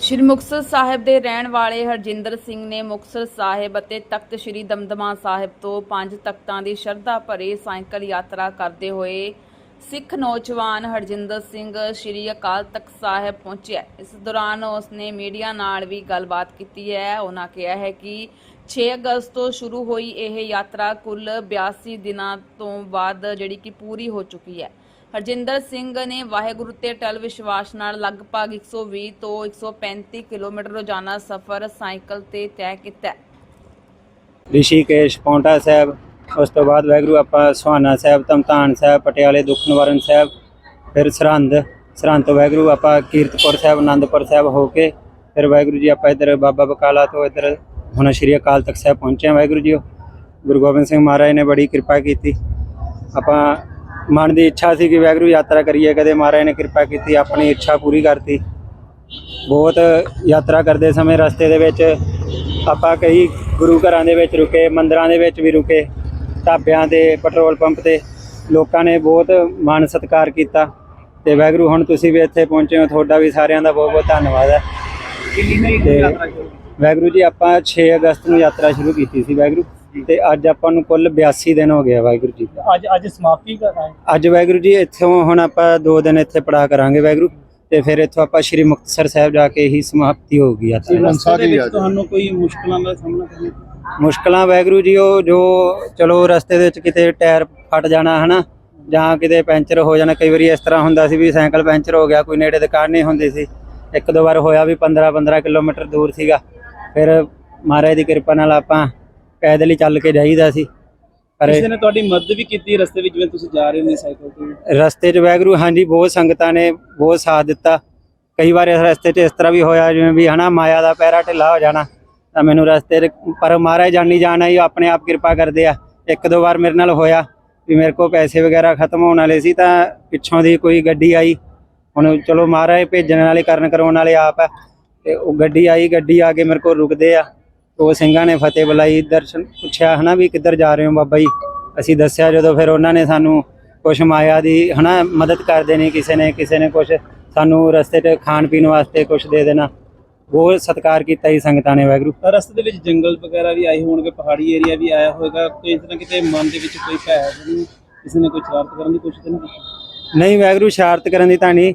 ਸ਼੍ਰੀ ਮੁਕਤਸਰ ਸਾਹਿਬ ਦੇ ਰਹਿਣ ਵਾਲੇ ਹਰਜਿੰਦਰ ਸਿੰਘ ਨੇ ਮੁਕਤਸਰ ਸਾਹਿਬ ਅਤੇ ਤਖਤ ਸ਼੍ਰੀ ਦਮਦਮਾ ਸਾਹਿਬ ਤੋਂ ਪੰਜ ਤਖਤਾਂ ਦੀ ਸ਼ਰਧਾ ਭਰੇ ਸਾਈਕਲ ਯਾਤਰਾ ਕਰਦੇ ਹੋਏ ਸਿੱਖ ਨੌਜਵਾਨ ਹਰਜਿੰਦਰ ਸਿੰਘ ਸ਼੍ਰੀ ਅਕਾਲ ਤਖਤ ਸਾਹਿਬ ਪਹੁੰਚਿਆ। ਇਸ ਦੌਰਾਨ ਉਸ ਨੇ ਮੀਡੀਆ ਨਾਲ ਵੀ ਗੱਲਬਾਤ ਕੀਤੀ ਹੈ। ਉਹਨਾਂ ਕਿਹਾ ਹੈ ਕਿ 6 ਅਗਸਤ ਤੋਂ ਸ਼ੁਰੂ ਹੋਈ ਇਹ ਯਾਤਰਾ ਕੁੱਲ 82 ਦਿਨਾਂ ਤੋਂ ਬਾਅਦ ਜਿਹੜੀ ਕਿ ਪੂਰੀ ਹੋ ਚੁੱਕੀ ਹੈ। ਹਰਜਿੰਦਰ ਸਿੰਘ ਨੇ ਵਾਹਿਗੁਰੂ ਤੇ ਟਲ ਵਿਸ਼ਵਾਸ ਨਾਲ ਲਗਭਗ 120 ਤੋਂ 135 ਕਿਲੋਮੀਟਰ ਰੋਜ਼ਾਨਾ ਸਫ਼ਰ ਸਾਈਕਲ ਤੇ ਤੈਅ ਕੀਤਾ ਹੈ। ਰਿਸ਼ੀਕੇਸ਼ ਪੌਂਟਾ ਸਾਹਿਬ, ਉਸ ਤੋਂ ਬਾਅਦ ਵਾਹਿਗੁਰੂ ਆਪਾਂ ਸੁਹਾਨਾ ਸਾਹਿਬ ਤਮਤਾਨ ਸਾਹਿਬ, ਪਟਿਆਲੇ ਦੁੱਖ ਨਿਵਾਰਨ ਸਾਹਿਬ, ਫਿਰ ਸਰਹੰਦ। ਸਰਹੰਦ ਤੋਂ ਵਾਹਿਗੁਰੂ ਆਪਾਂ ਕੀਰਤਪੁਰ ਸਾਹਿਬ, ਆਨੰਦਪੁਰ ਸਾਹਿਬ ਹੋ ਕੇ ਫਿਰ ਵਾਹਿਗੁਰੂ ਜੀ ਆਪਾਂ ਇੱਧਰ ਬਾਬਾ ਬਕਾਲਾ ਤੋਂ ਇੱਧਰ ਹੁਣ ਸ਼੍ਰੀ ਅਕਾਲ ਤਖਤ ਸਾਹਿਬ ਪਹੁੰਚੇ ਵਾਹਿਗੁਰੂ ਜੀ ਗੁਰੂ ਗੋਬਿੰਦ ਸਿੰਘ ਮਹਾਰਾਜ ਨੇ ਬੜੀ ਕਿਰਪਾ ਕੀਤੀ। ਆਪਾਂ ਮਨ ਦੀ ਇੱਛਾ ਸੀ ਕਿ ਵੈਗਰੂ ਯਾਤਰਾ ਕਰੀਏ ਕਦੇ ਮਹਾਰਾਜ ਨੇ ਕਿਰਪਾ ਕੀਤੀ ਆਪਣੀ ਇੱਛਾ ਪੂਰੀ ਕਰਤੀ। ਬਹੁਤ ਯਾਤਰਾ ਕਰਦੇ ਸਮੇਂ ਰਸਤੇ ਦੇ ਵਿੱਚ ਆਪਾਂ ਕਈ ਗੁਰੂ ਘਰਾਂ ਦੇ ਵਿੱਚ ਰੁਕੇ ਮੰਦਿਰਾਂ ਦੇ ਵਿੱਚ ਵੀ ਰੁਕੇ ਢਾਬਿਆਂ ਤੇ ਪੈਟਰੋਲ ਪੰਪ ਤੇ ਲੋਕਾਂ ਨੇ ਬਹੁਤ ਮਾਣ ਸਤਿਕਾਰ ਕੀਤਾ। ਤੇ ਵੈਗਰੂ ਹੁਣ ਤੁਸੀਂ ਵੀ ਇੱਥੇ ਪਹੁੰਚੇ ਹੋ ਤੁਹਾਡਾ ਵੀ ਸਾਰਿਆਂ ਦਾ ਬਹੁਤ ਬਹੁਤ ਧੰਨਵਾਦ ਹੈ। ਤੇ ਵੈਗਰੂ ਜੀ ਆਪਾਂ 6 ਅਗਸਤ ਨੂੰ ਯਾਤਰਾ ਸ਼ੁਰੂ ਕੀਤੀ ਸੀ ਵੈਗਰੂ ਤੇ ਅੱਜ ਆਪਾਂ ਨੂੰ ਕੁੱਲ 82 ਦਿਨ ਹੋ ਗਏ ਆ ਵਾਹਿਗੁਰੂ ਜੀ। ਅੱਜ ਅੱਜ ਸਮਾਪਤੀ ਕਰ ਰਹੇ ਅੱਜ ਵੈਗਰੂ ਜੀ ਇੱਥੋਂ ਹੁਣ ਆਪਾਂ 2 ਦਿਨ ਇੱਥੇ ਪੜਾ ਕਰਾਂਗੇ ਵੈਗਰੂ ਤੇ ਫਿਰ ਇੱਥੋਂ ਆਪਾਂ ਸ਼੍ਰੀ ਮੁਕਤਸਰ ਸਾਹਿਬ ਜਾ ਕੇ ਹੀ ਸਮਾਪਤੀ ਹੋਊਗੀ ਯਾਤਰਾ। ਦੀ। ਰਸਤੇ ਦੇ ਵਿੱਚ ਤੁਹਾਨੂੰ ਕੋਈ ਮੁਸ਼ਕਲਾਂ ਦਾ ਸਾਹਮਣਾ ਕਰਨਾ? ਮੁਸ਼ਕਲਾਂ ਵੈਗਰੂ ਜੀ ਉਹ ਜੋ ਚਲੋ ਰਸਤੇ ਦੇ ਵਿੱਚ ਕਿਤੇ ਟਾਇਰ ਫਟ ਜਾਣਾ ਹਨਾ? ਜਾਂ ਕਿਤੇ ਪੈਂਚਰ ਹੋ ਜਾਣਾ ਕਈ ਵਾਰੀ ਇਸ ਤਰ੍ਹਾਂ ਹੁੰਦਾ ਸੀ ਵੀ ਸਾਈਕਲ ਪੈਂਚਰ ਹੋ ਗਿਆ ਕੋਈ ਨੇੜੇ ਦੁਕਾਨ ਨਹੀਂ ਹੁੰਦੀ ਸੀ। ਇੱਕ ਦੋ ਵਾਰ ਹੋਇਆ ਵੀ 15 15 ਕਿਲੋਮੀਟਰ ਦੂਰ ਸੀਗਾ। ਫਿਰ ਮਹਾਰਾਜ ਦੀ ਕਿਰਪਾ ਨਾਲ ਆਪਾਂ ਪੈਦਲ ਹੀ ਚੱਲ ਕੇ ਜਾਈਦਾ ਸੀ। ਪਰ ਕਿਸੇ ਨੇ ਤੁਹਾਡੀ ਮਦਦ ਵੀ ਕੀਤੀ ਰਸਤੇ ਵਿੱਚ ਜਿਵੇਂ ਤੁਸੀਂ ਜਾ ਰਹੇ ਹੋ ਸਾਈਕਲ ਤੇ? ਰਸਤੇ 'ਚ ਵੈਗਰੂ ਹਾਂਜੀ ਬਹੁਤ ਸੰਗਤਾਂ ਨੇ ਬਹੁਤ ਸਾਥ ਦਿੱਤਾ। ਕਈ ਵਾਰ ਇਸ ਰਸਤੇ 'ਚ ਇਸ ਤਰ੍ਹਾਂ ਵੀ ਹੋਇਆ ਜਿਵੇਂ ਵੀ ਹਨਾ ਮਾਇਆ ਦਾ ਪੈਰਾ ਢਿੱਲਾ ਹੋ ਜਾਣਾ ਤਾਂ ਮੈਨੂੰ ਰਸਤੇ 'ਚ ਪਰ ਮਹਾਰਾਜ ਜਾਨੀ ਜਾਣਾ ਹੀ ਆਪਣੇ ਆਪ ਕਿਰਪਾ ਕਰਦੇ ਆ। ਇੱਕ ਦੋ ਵਾਰ ਮੇਰੇ ਨਾਲ ਹੋਇਆ ਵੀ ਮੇਰੇ ਕੋਲ ਪੈਸੇ ਵਗੈਰਾ ਖਤਮ ਹੋਣ ਵਾਲੇ ਸੀ ਤਾਂ ਪਿੱਛੋਂ ਦੀ ਕੋਈ ਗੱਡੀ ਆਈ। ਹੁਣ ਚਲੋ ਮਹਾਰਾਜ ਭੇਜਣ ਵਾਲੇ ਕਰਨ ਕਰਾਉਣ ਵਾਲੇ ਆਪ ਆ। ਤੇ ਉਹ ਗੱਡੀ ਆਈ ਗੱਡੀ ਆ ਕੇ ਮੇਰੇ ਕੋਲ ਰੁਕਦੇ ਆ। ਉਹ ਸਿੰਘਾਂ ਨੇ ਫਤਿਹ ਬੁਲਾਈ ਦਰਸ਼ਨ ਪੁੱਛਿਆ ਹਨਾ ਵੀ ਕਿੱਧਰ ਜਾ ਰਹੇ ਹੋ ਬਾਬਾ ਜੀ? ਅਸੀਂ ਦੱਸਿਆ ਜਦੋਂ ਫਿਰ ਉਹਨਾਂ ਨੇ ਸਾਨੂੰ ਕੁਛ ਮਾਇਆ ਦੀ ਹਨਾ ਮਦਦ ਕਰਦੇ ਨੇ ਕਿਸੇ ਨੇ ਕਿਸੇ ਨੇ ਕੁਛ ਸਾਨੂੰ ਰਸਤੇ 'ਚ ਖਾਣ ਪੀਣ ਵਾਸਤੇ ਕੁਛ ਦੇ ਦੇਣਾ। ਬਹੁਤ ਸਤਿਕਾਰ ਕੀਤਾ ਜੀ ਸੰਗਤਾਂ ਨੇ ਵਾਹਿਗੁਰੂ। ਤਾਂ ਰਸਤੇ ਦੇ ਵਿੱਚ ਜੰਗਲ ਵਗੈਰਾ ਵੀ ਆਏ ਹੋਣਗੇ ਪਹਾੜੀ ਏਰੀਆ ਵੀ ਆਇਆ ਹੋਵੇਗਾ ਕੋਈ ਨਾ ਕਿਤੇ ਮਨ ਦੇ ਵਿੱਚ ਕੋਈ ਭੈ ਨਹੀਂ ਕਿਸੇ ਨੇ ਕੋਈ ਸ਼ਰਾਰਤ ਕਰਨ ਦੀ ਕੋਸ਼ਿਸ਼ ਤਾਂ ਨਹੀਂ ਕੀਤੀ? ਨਹੀਂ ਵਾਹਿਗੁਰੂ ਸ਼ਰਾਰਤ ਕਰਨ ਦੀ ਤਾਂ ਨਹੀਂ।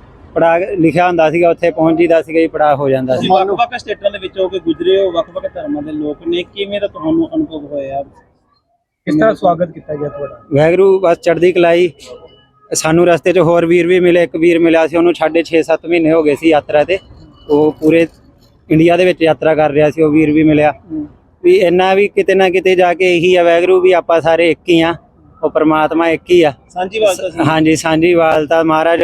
ਪੜਾ ਲਿਖਿਆ ਹੁੰਦਾ ਸੀਗਾ ਉੱਥੇ ਪਹੁੰਚ ਜੀਦਾ ਸੀਗਾ ਜੀ ਪੜਾ ਹੋ ਜਾਂਦਾ ਸੀ। ਵੱਖ-ਵੱਖ ਸਟੇਟਾਂ ਦੇ ਵਿੱਚੋਂ ਕੇ ਗੁਜ਼ਰੇ ਹੋ ਵੱਖ-ਵੱਖ ਧਰਮਾਂ ਦੇ ਲੋਕ ਨੇ ਕਿਵੇਂ ਦਾ ਤੁਹਾਨੂੰ ਅਨੁਭਵ ਹੋਇਆ? ਕਿਸ ਤਰ੍ਹਾਂ ਸਵਾਗਤ ਕੀਤਾ ਗਿਆ ਤੁਹਾਡਾ? ਵੈਗਰੂ ਬਸ ਚੜ੍ਹਦੀ ਕਲਾਈ। ਸਾਨੂੰ ਰਸਤੇ 'ਚ ਹੋਰ ਵੀਰ ਵੀ ਮਿਲੇ ਇੱਕ ਵੀਰ ਮਿਲਿਆ ਸੀ ਉਹਨੂੰ ਛਾਡੇ 6-7 ਮਹੀਨੇ ਹੋ ਗਏ ਸੀ ਯਾਤਰਾ ਤੇ। ਉਹ ਪੂਰੇ ਇੰਡੀਆ ਦੇ ਵਿੱਚ ਯਾਤਰਾ ਕਰ ਰਿਹਾ ਸੀ ਉਹ ਵੀਰ ਵੀ ਮਿਲਿਆ। ਵੀ ਇੰਨਾ ਵੀ ਕਿਤੇ ਨਾ ਕਿਤੇ ਜਾ ਕੇ ਇਹੀ ਆ ਵੈਗਰੂ ਵੀ ਆਪਾਂ ਸਾਰੇ ਇੱਕ ਹੀ ਆ ਉਹ ਪ੍ਰਮਾਤਮਾ ਇੱਕ ਹੀ ਆ। ਸਾਂਝੀ ਵਾਲਤਾ ਸੀ। ਹਾਂਜੀ ਸਾਂਝੀ ਵਾਲਤਾ ਮਹਾਰਾਜ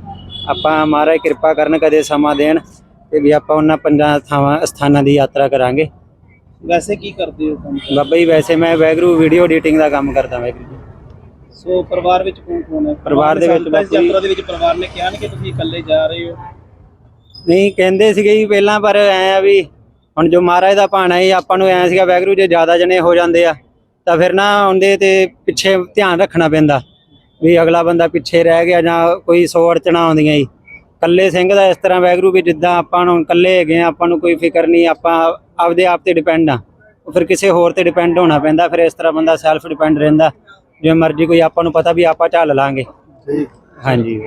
ਆਪਾਂ ਮਹਾਰਾਜ ਕਿਰਪਾ ਕਰਨ ਕਦੇ ਸਮਾਂ ਦੇਣ ਤੇ ਵੀ ਆਪਾਂ ਉਹਨਾਂ ਪੰਜਾਂ ਥਾਵਾਂ ਸਥਾਨਾਂ ਦੀ ਯਾਤਰਾ ਕਰਾਂਗੇ। ਵੈਸੇ ਕੀ ਕਰਦੇ ਹੋ ਕੰਮ? ਬਾਬਾ ਜੀ ਵੈਸੇ ਮੈਂ ਵਾਹਿਗੁਰੂ ਵੀਡੀਓ ਐਡੀਟਿੰਗ ਦਾ ਕੰਮ ਕਰਦਾ ਵਾਹਿਗੁਰੂ ਜੀ। ਸੋ ਪਰਿਵਾਰ ਵਿੱਚ ਕੌਣ ਕੌਣ ਹੈ? ਪਰਿਵਾਰ ਦੇ ਵਿੱਚ ਜੀ- ਯਾਤਰਾ ਦੇ ਵਿੱਚ ਪਰਿਵਾਰ ਨੇ ਕਿਹਾ ਨਹੀਂ ਕਿ ਤੁਸੀਂ ਇਕੱਲੇ ਜਾ ਰਹੇ ਹੋ? ਨਹੀਂ ਕਹਿੰਦੇ ਸੀਗੇ ਜੀ ਪਹਿਲਾਂ ਪਰ ਐ ਆ ਵੀ ਹੁਣ ਜੋ ਮਹਾਰਾਜ ਦਾ ਭਾਣਾ ਹੈ ਆਪਾਂ ਨੂੰ ਐ ਸੀਗਾ ਵੈਗਰੂ ਜੇ ਜ਼ਿਆਦਾ ਜਣੇ ਹੋ ਜਾਂਦੇ ਆ ਤਾਂ ਫਿਰ ਨਾ ਉਹਦੇ ਤੇ ਪਿੱਛੇ ਧਿਆਨ ਰੱਖਣਾ ਪੈਂਦਾ। ਵੀ ਅਗਲਾ ਬੰਦਾ ਪਿੱਛੇ ਰਹਿ ਗਿਆ ਜਾਂ ਕੋਈ ਸੌ ਅੜਚਣਾ ਆਉਂਦੀਆਂ ਜੀ। ਕੱਲੇ ਸਿੰਘ ਦਾ ਇਸ ਤਰ੍ਹਾਂ ਵੈਗਰੂ ਵੀ ਜਿੱਦਾਂ ਆਪਾਂ ਨੂੰ ਕੱਲੇ ਹੈਗੇ ਆ ਆਪਾਂ ਨੂੰ ਕੋਈ ਫਿਕਰ ਨਹੀਂ ਆਪਾਂ ਆਪਦੇ ਆਪ ਤੇ ਡਿਪੈਂਡ ਆ। ਫਿਰ ਕਿਸੇ ਹੋਰ ਤੇ ਡਿਪੈਂਡ ਹੋਣਾ ਪੈਂਦਾ ਫਿਰ ਇਸ ਤਰ੍ਹਾਂ ਬੰਦਾ ਸੈਲਫ ਡਿਪੈਂਡ ਰਹਿੰਦਾ। ਜਿਵੇਂ ਮਰਜ਼ੀ ਕੋਈ ਆਪਾਂ ਨੂੰ ਪਤਾ ਵੀ ਆਪਾਂ ਝੱਲ ਲਾਂਗੇ। ਹਾਂਜੀ।